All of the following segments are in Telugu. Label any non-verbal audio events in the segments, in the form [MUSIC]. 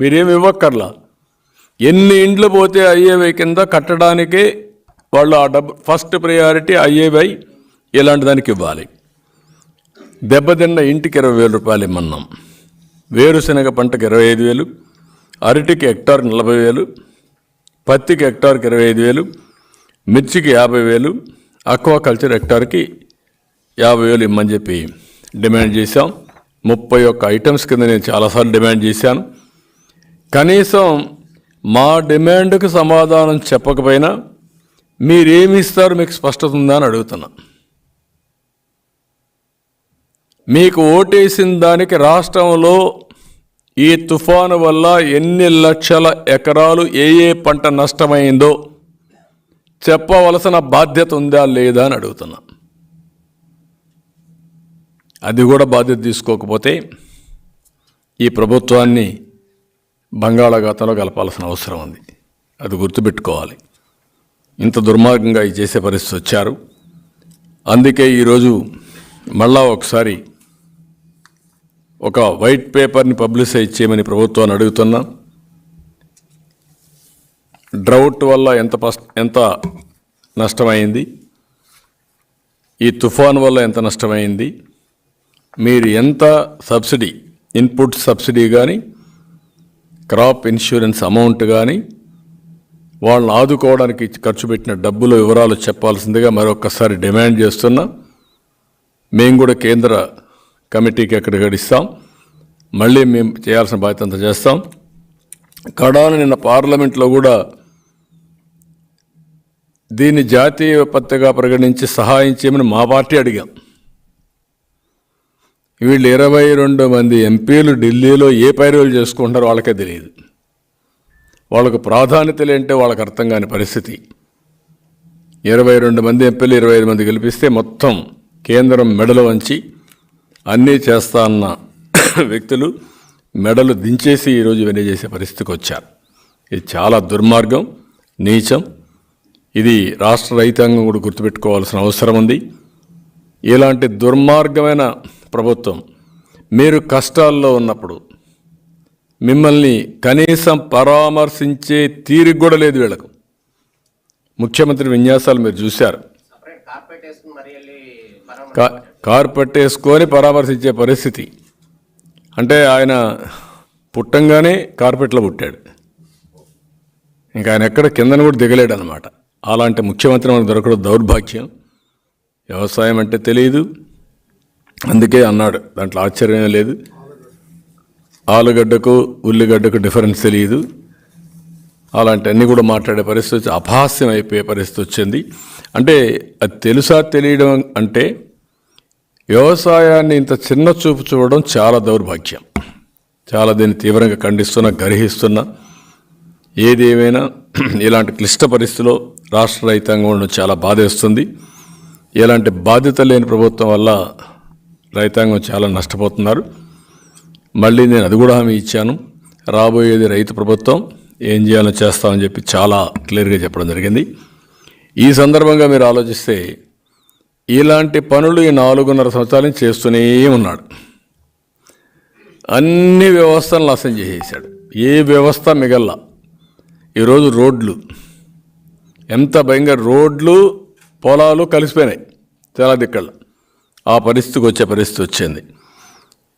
మీరేమి ఇవ్వక్కర్లా. ఎన్ని ఇండ్లు పోతే అయ్యేవై కింద కట్టడానికే వాళ్ళు ఆ డబ్బు ఫస్ట్ ప్రయారిటీ అయ్యేవై ఇలాంటి దానికి ఇవ్వాలి. దెబ్బతిన్న ఇంటికి ఇరవై వేల రూపాయలు ఇమ్మన్నాం. వేరుశనగ పంటకు ఇరవై ఐదు వేలు అరటికి హెక్టార్ నలభై వేలు పత్తికి హెక్టార్కి ఇరవై ఐదు వేలు మిర్చికి యాభై వేలు అక్వాకల్చర్ హెక్టార్కి యాభై వేలు ఇమ్మని చెప్పి డిమాండ్ చేశాం. ముప్పై ఒక్క ఐటమ్స్ కింద నేను చాలాసార్లు డిమాండ్ చేశాను. కనీసం మా డిమాండ్కు సమాధానం చెప్పకపోయినా మీరేమి ఇస్తారు మీకు స్పష్టత ఉందా అని అడుగుతున్నా. మీకు ఓటేసిన దానికి రాష్ట్రంలో ఈ తుఫాను వల్ల ఎన్ని లక్షల ఎకరాలు ఏ ఏ పంట నష్టమైందో చెప్పవలసిన బాధ్యత ఉందా లేదా అని అడుగుతున్నా. అది కూడా బాధ్యత తీసుకోకపోతే ఈ ప్రభుత్వాన్ని బంగాళాఖాతంలో కలపాల్సిన అవసరం ఉంది. అది గుర్తుపెట్టుకోవాలి. ఇంత దుర్మార్గంగా ఇది చేసే పరిస్థితి వచ్చారు. అందుకే ఈరోజు మళ్ళా ఒకసారి ఒక వైట్ పేపర్ని పబ్లిసైజ్ చేయమని ప్రభుత్వాన్ని అడుగుతున్నా. డ్రౌట్ వల్ల ఎంత పస్ ఎంత నష్టమైంది? ఈ తుఫాన్ వల్ల ఎంత నష్టమైంది? మీరు ఎంత సబ్సిడీ ఇన్పుట్ సబ్సిడీ కానీ క్రాప్ ఇన్సూరెన్స్ అమౌంట్ కానీ వాళ్ళని ఆదుకోవడానికి ఖర్చు పెట్టిన డబ్బుల వివరాలు చెప్పాల్సిందిగా మరొకసారి డిమాండ్ చేస్తున్నా. మేము కూడా కేంద్ర కమిటీకి అక్కడ గడిస్తాం. మళ్ళీ మేము చేయాల్సిన బాధ్యత అంతా చేస్తాం. కడాను నిన్న పార్లమెంట్లో కూడా దీన్ని జాతీయ విపత్తుగా పరిగణించి సహాయం చేయమని మా పార్టీ అడిగాం. వీళ్ళు ఇరవై రెండు మంది ఎంపీలు ఢిల్లీలో ఏ పైరువులు చేసుకుంటారో వాళ్ళకే తెలియదు. వాళ్ళకు ప్రాధాన్యతలు ఏంటో వాళ్ళకి అర్థం కాని పరిస్థితి. ఇరవై రెండు మంది ఎంపీలు ఇరవై ఐదు మంది గెలిపిస్తే మొత్తం కేంద్రం మెడలు వంచి అన్నీ చేస్తా అన్న వ్యక్తులు మెడలు దించేసి ఈరోజు ఇవన్నీ చేసే పరిస్థితికి వచ్చారు. ఇది చాలా దుర్మార్గం నీచం. ఇది రాష్ట్ర రైతాంగం కూడా గుర్తుపెట్టుకోవాల్సిన అవసరం ఉంది. ఇలాంటి దుర్మార్గమైన ప్రభుత్వం మీరు కష్టాల్లో ఉన్నప్పుడు మిమ్మల్ని కనీసం పరామర్శించే తీరిక కూడా లేదు వీళ్ళకు. ముఖ్యమంత్రి విన్యాసాలు మీరు చూశారు. కా కారు పట్టేసుకొని పరామర్శించే పరిస్థితి. అంటే ఆయన పుట్టంగానే కార్పెట్లో పుట్టాడు. ఇంకా ఆయన ఎక్కడ కిందన కూడా దిగలేడు అనమాట అలాంటి ముఖ్యమంత్రి మనకు దొరకడం దౌర్భాగ్యం. వ్యవసాయం అంటే తెలియదు అందుకే అన్నాడు దాంట్లో ఆశ్చర్యం లేదు. ఆలుగడ్డకు ఉల్లిగడ్డకు డిఫరెన్స్ తెలియదు అలాంటివన్నీ కూడా మాట్లాడే పరిస్థితి వచ్చి అపహాస్యం అయిపోయే పరిస్థితి వచ్చింది. అంటే అది తెలుసా తెలియడం అంటే వ్యవసాయాన్ని ఇంత చిన్న చూపు చూడడం చాలా దౌర్భాగ్యం. చాలా దీన్ని తీవ్రంగా ఖండిస్తున్నా గర్హిస్తున్నా. ఏది ఏమైనా [CLEARS THROAT] ఇలాంటి క్లిష్ట పరిస్థితిలో రాష్ట్ర రైతాంగం చాలా బాధేస్తుంది. ఇలాంటి బాధ్యత లేని ప్రభుత్వం వల్ల రైతాంగం చాలా నష్టపోతున్నారు. మళ్ళీ నేను అది కూడా హామీ ఇచ్చాను. రాబోయేది రైతు ప్రభుత్వం ఏం చేయాలో చేస్తామని చెప్పి చాలా క్లియర్గా చెప్పడం జరిగింది. ఈ సందర్భంగా మీరు ఆలోచిస్తే ఇలాంటి పనులు ఈ నాలుగున్నర సంవత్సరాల నుంచి చేస్తూనే ఉన్నాడు. అన్ని వ్యవస్థలను నాశనం చేసేసాడు. ఏ వ్యవస్థ మిగల్లా. ఈరోజు రోడ్లు. ఎంత భయంకర రోడ్లు పొలాలు కలిసిపోయినాయి. చాలా దిక్కళ్ళు ఆ పరిస్థితికి వచ్చే పరిస్థితి వచ్చింది.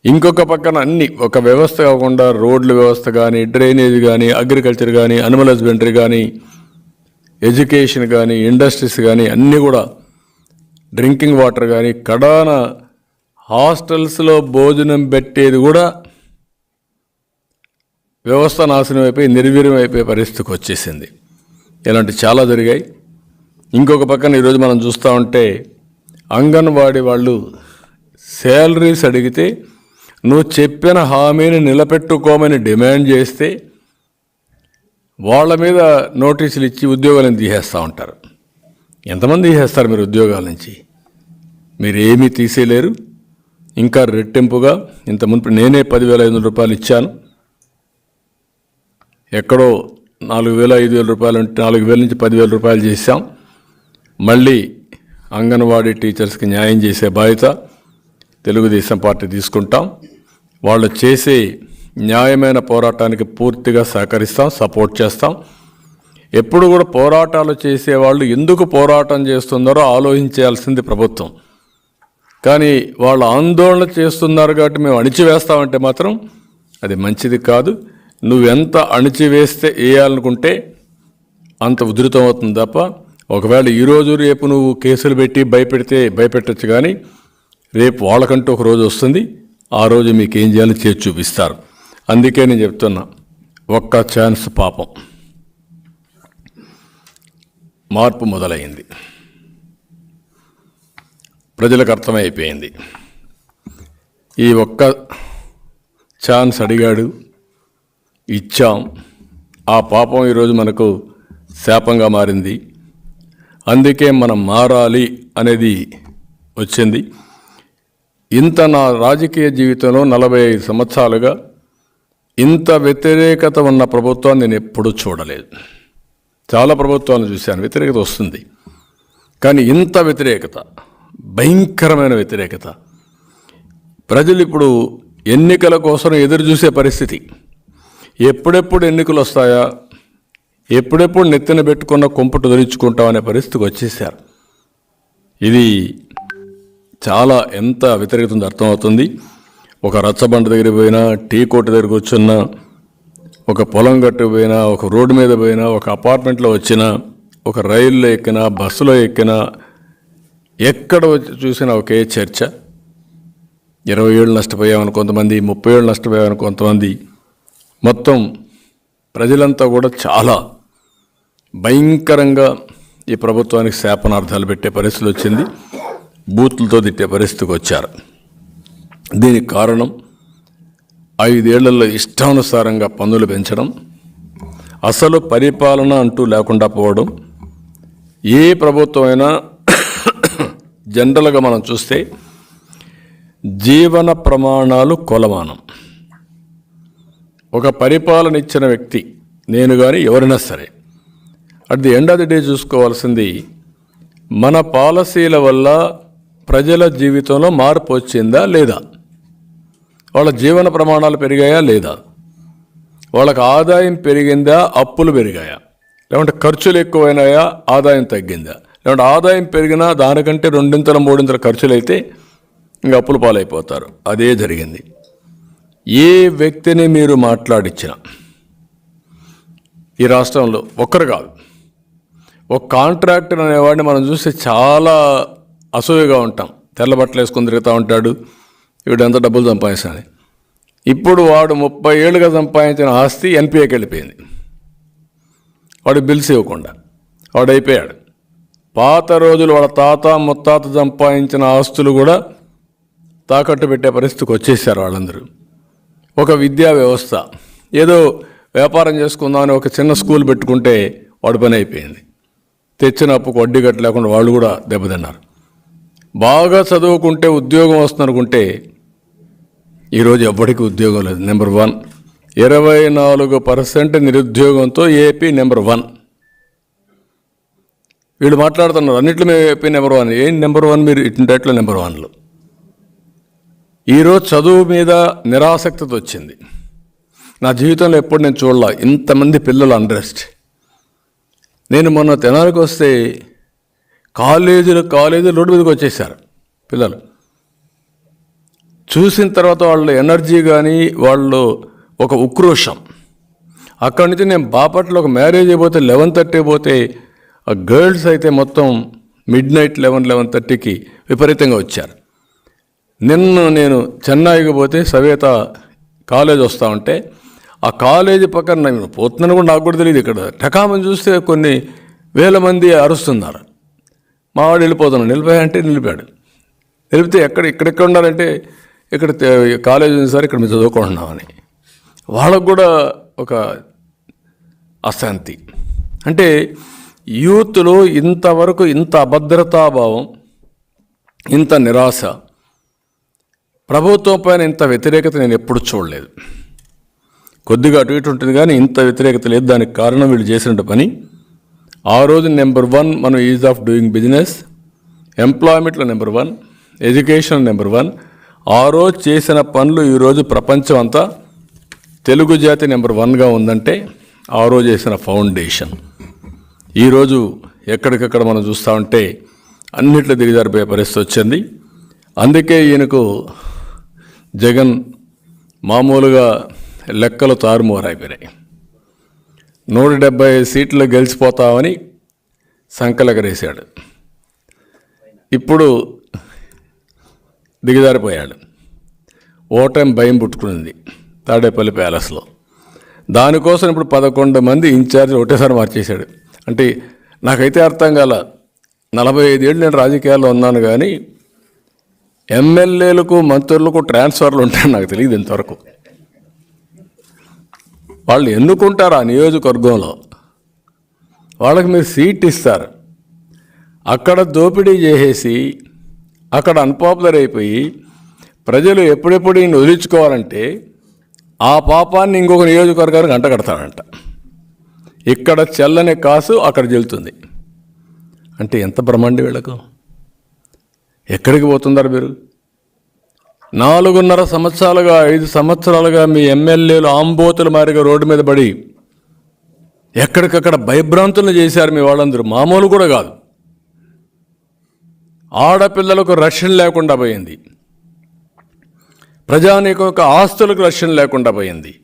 ఇంకొక పక్కన అన్ని ఒక వ్యవస్థ కాకుండా రోడ్ల వ్యవస్థ కానీ డ్రైనేజ్ కానీ అగ్రికల్చర్ కానీ అనిమల్ హస్బెండరీ కానీ ఎడ్యుకేషన్ కానీ ఇండస్ట్రీస్ కానీ అన్నీ కూడా డ్రింకింగ్ వాటర్ కానీ కడాన హాస్టల్స్లో భోజనం పెట్టేది కూడా వ్యవస్థ నాశనం అయిపోయి నిర్వీర్యం అయిపోయే పరిస్థితికి వచ్చేసింది. ఇలాంటి చాలా జరిగాయి. ఇంకొక పక్కన ఈరోజు మనం చూస్తూ ఉంటే అంగన్వాడీ వాళ్ళు శాలరీస్ అడిగితే నువ్వు చెప్పిన హామీని నిలబెట్టుకోమని డిమాండ్ చేస్తే వాళ్ళ మీద నోటీసులు ఇచ్చి ఉద్యోగాలను తీసేస్తూ ఉంటారు. ఎంతమంది తీసేస్తారు మీరు ఉద్యోగాల నుంచి? మీరు ఏమీ తీసేయలేరు. ఇంకా రెట్టింపుగా ఇంత మునుపు నేనే పదివేల ఐదు వందల రూపాయలు ఇచ్చాను. ఎక్కడో నాలుగు వేల ఐదు వేల రూపాయలు ఉంటే నాలుగు వేల నుంచి పదివేల రూపాయలు చేశాం. మళ్ళీ అంగన్వాడీ టీచర్స్కి న్యాయం చేసే బాధ్యత తెలుగుదేశం పార్టీ తీసుకుంటాం. వాళ్ళు చేసే న్యాయమైన పోరాటానికి పూర్తిగా సహకరిస్తాం సపోర్ట్ చేస్తాం. ఎప్పుడు కూడా పోరాటాలు చేసేవాళ్ళు ఎందుకు పోరాటం చేస్తున్నారో ఆలోచించాల్సింది ప్రభుత్వం. కానీ వాళ్ళు ఆందోళన చేస్తున్నారు కాబట్టి మేము అణిచివేస్తామంటే మాత్రం అది మంచిది కాదు. నువ్వెంత అణిచివేస్తే వేయాలనుకుంటే అంత ఉధృతం అవుతుంది తప్ప ఒకవేళ ఈరోజు రేపు నువ్వు కేసులు పెట్టి భయపెడితే భయపెట్టచ్చు కానీ రేపు వాళ్ళకంటూ ఒక రోజు వస్తుంది. ఆ రోజు మీకు ఏం చేయాలో చేసి చూపిస్తారు. అందుకే నేను చెప్తున్నా ఒక్క ఛాన్స్ పాపం. మార్పు మొదలైంది. ప్రజలకు అర్థమైపోయింది. ఈ ఒక్క ఛాన్స్ అడిగాడు ఇచ్చాం. ఆ పాపం ఈరోజు మనకు శాపంగా మారింది. అందుకే మనం మారాలి అనేది వచ్చింది. ఇంత నా రాజకీయ జీవితంలో నలభై ఐదు సంవత్సరాలుగా ఇంత వ్యతిరేకత ఉన్న ప్రభుత్వాన్ని నేను ఎప్పుడూ చూడలేదు. చాలా ప్రభుత్వాలను చూశాను వ్యతిరేకత వస్తుంది. కానీ ఇంత వ్యతిరేకత భయంకరమైన వ్యతిరేకత. ప్రజలు ఇప్పుడు ఎన్నికల కోసం ఎదురు చూసే పరిస్థితి. ఎప్పుడెప్పుడు ఎన్నికలు వస్తాయా? ఎప్పుడెప్పుడు నెత్తిన పెట్టుకున్న కుంపట ధరించుకుంటాం అనే పరిస్థితికి వచ్చేసారు ఇది చాలా ఎంత వ్యతిరేకతుంది అర్థమవుతుంది. ఒక రచ్చబండ దగ్గర పోయినా టీ కోట దగ్గర కూర్చున్నా ఒక పొలం గట్టు పోయినా ఒక రోడ్డు మీద పోయినా ఒక అపార్ట్మెంట్లో వచ్చినా ఒక రైల్లో ఎక్కినా బస్సులో ఎక్కినా ఎక్కడ చూసినా ఒకే చర్చ. ఇరవై ఏళ్ళు నష్టపోయామని కొంతమంది ముప్పై ఏళ్ళు నష్టపోయామని కొంతమంది. మొత్తం ప్రజలంతా కూడా చాలా భయంకరంగా ఈ ప్రభుత్వానికి శాపనార్థాలు పెట్టే పరిస్థితి వచ్చింది. బూతులతో తిట్టే పరిస్థితికి వచ్చారు. దీనికి కారణం ఐదేళ్ళలో ఇష్టానుసారంగా పన్నులు పెంచడం అసలు పరిపాలన అంటూ లేకుండా పోవడం. ఏ ప్రభుత్వం అయినా [COUGHS] జనరల్గా మనం చూస్తే జీవన ప్రమాణాలు కొలమానం. ఒక పరిపాలన ఇచ్చిన వ్యక్తి నేను కానీ ఎవరైనా సరే at the end of the day చూసుకోవాల్సింది మన పాలసీల వల్ల ప్రజల జీవితంలో మార్పు వచ్చిందా లేదా? వాళ్ళ జీవన ప్రమాణాలు పెరిగాయా లేదా? వాళ్ళకి ఆదాయం పెరిగిందా అప్పులు పెరిగాయా? లేకుంటే ఖర్చులు ఎక్కువైనాయా ఆదాయం తగ్గిందా? లేకుంటే ఆదాయం పెరిగినా దానికంటే రెండింతల మూడింతల ఖర్చులు అయితే ఇంకా అప్పులు పాలైపోతారు. అదే జరిగింది. ఏ వ్యక్తిని మీరు మాట్లాడించిన ఈ రాష్ట్రంలో ఒక్కరు కాదు ఒక కాంట్రాక్టర్ అనేవాడిని మనం చూస్తే చాలా అసూయగా ఉంటాం. తెల్ల బట్టలు వేసుకొని తిరుగుతూ ఉంటాడు. వీడు ఎంత డబ్బులు సంపాదిస్తాను ఇప్పుడు వాడు ముప్పై ఏళ్ళుగా సంపాదించిన ఆస్తి ఎన్పిఏకి వెళ్ళిపోయింది. వాడు బిల్స్ ఇవ్వకుండా. వాడు అయిపోయాడు. పాత రోజులు వాళ్ళ తాత ముత్తాత సంపాదించిన ఆస్తులు కూడా తాకట్టు పెట్టే పరిస్థితికి వచ్చేసారు వాళ్ళందరూ. ఒక విద్యా వ్యవస్థ. ఏదో వ్యాపారం చేసుకుందామని ఒక చిన్న స్కూల్ పెట్టుకుంటే వాడి పని అయిపోయింది. తెచ్చిన అప్పుకు వడ్డీ కట్టలేకుండా వాళ్ళు కూడా దెబ్బతిన్నారు. బాగా చదువుకుంటే ఉద్యోగం వస్తుందనుకుంటే ఈరోజు ఎవ్వడికి ఉద్యోగం లేదు. నెంబర్ వన్ ఇరవై నాలుగు పర్సెంట్ నిరుద్యోగంతో ఏపీ నెంబర్ వన్ వీళ్ళు మాట్లాడుతున్నారు. అన్నిట్లో మేము ఏపీ నెంబర్ వన్ ఏం నెంబర్ వన్ మీరు ఇటుంటట్లో నెంబర్ వన్లు ఈరోజు చదువు మీద నిరాసక్తత వచ్చింది. నా జీవితంలో ఎప్పుడు నేను చూడాల. ఇంతమంది పిల్లలు అండ్రెస్ట్ నేను మొన్న తెనాలకు వస్తే కాలేజీలు కాలేజీలు రోడ్డు మీదకి వచ్చేసారు పిల్లలు. చూసిన తర్వాత వాళ్ళ ఎనర్జీ కానీ వాళ్ళు ఒక ఉక్రోషం. అక్కడి నుంచి నేను బాపట్లో ఒక మ్యారేజ్ అయిపోతే లెవెన్ థర్టీ పోతే ఆ గర్ల్స్ అయితే మొత్తం మిడ్ నైట్ లెవెన్ లెవెన్ థర్టీకి విపరీతంగా వచ్చారు. నిన్న నేను చెన్నైకి పోతే సవేత కాలేజ్ వస్తూ ఉంటే ఆ కాలేజీ పక్కన నేను పోతున్నాను కూడా నాకు కూడా తెలియదు ఇక్కడ. టకామని చూస్తే కొన్ని వేల మంది అరుస్తున్నారు. మావాడు వెళ్ళిపోతున్నాడు. నిలిపాయి అంటే నిలిపాడు. నిలిపితే ఎక్కడ ఇక్కడెక్కడ ఉండాలంటే ఇక్కడ కాలేజ్ ఉంది సార్ ఇక్కడ మేము చదువుకుంటున్నామని. వాళ్ళకు కూడా ఒక అశాంతి. అంటే యూత్లో ఇంతవరకు ఇంత అభద్రతాభావం ఇంత నిరాశ ప్రభుత్వం పైన ఇంత వ్యతిరేకత నేను ఎప్పుడు చూడలేదు. కొద్దిగా అటు ఇటు ఉంటుంది కానీ ఇంత వ్యతిరేకత లేదు. దానికి కారణం వీళ్ళు చేసిన పని. ఆ రోజు నెంబర్ వన్ మనం ease of doing business. ఎంప్లాయ్మెంట్లో number one education number one. ఆ రోజు చేసిన పనులు ఈరోజు ప్రపంచం అంతా తెలుగు జాతి నెంబర్ వన్గా ఉందంటే ఆ రోజు చేసిన ఫౌండేషన్. ఈరోజు ఎక్కడికక్కడ మనం చూస్తూ ఉంటే అన్నిట్లో దిగజారిపోయే పరిస్థితి వచ్చింది. అందుకే ఈయనకు జగన్ మామూలుగా లెక్కలు తారుమారైపోయినాయి. నూట డెబ్బై సీట్లు గెలిచిపోతామని సంకలకరేశాడు. ఇప్పుడు దిగజారిపోయాడు. ఓటమి భయం పుట్టుకునింది తాడేపల్లి ప్యాలెస్లో. దానికోసం ఇప్పుడు పదకొండు మంది ఇన్ఛార్జ్ ఒకటేసారి మార్చేశాడు. అంటే నాకైతే అర్థం కాల నలభై ఐదేళ్ళు నేను రాజకీయాల్లో ఉన్నాను కానీ ఎమ్మెల్యేలకు మంత్రులకు ట్రాన్స్ఫర్లు ఉంటాయని నాకు తెలియదు ఇంతవరకు. వాళ్ళు ఎన్నుకుంటారు ఆ నియోజకవర్గంలో? వాళ్ళకి మీరు సీట్ ఇస్తారు. అక్కడ దోపిడీ చేసేసి అక్కడ అన్పాపులర్ అయిపోయి ప్రజలు ఎప్పుడెప్పుడు ఈయన వదిలించుకోవాలంటే ఆ పాపాన్ని ఇంకొక నియోజకవర్గానికి అంటగడతాడంట. ఇక్కడ చెల్లని కాసు అక్కడ చెల్లుతుంది అంటే ఎంత బ్రహ్మాండి వీళ్ళకు? ఎక్కడికి పోతున్నారు మీరు? నాలుగున్నర సంవత్సరాలుగా ఐదు సంవత్సరాలుగా మీ ఎమ్మెల్యేలు ఆంబోతుల మారిగా రోడ్డు మీద పడి ఎక్కడికక్కడ భయభ్రాంతులను చేశారు మీ వాళ్ళందరూ. మామూలు కూడా కాదు. ఆడపిల్లలకు రక్షణ లేకుండా పోయింది. ప్రజానీకం యొక్క ఆస్తులకు రక్షణ లేకుండా పోయింది.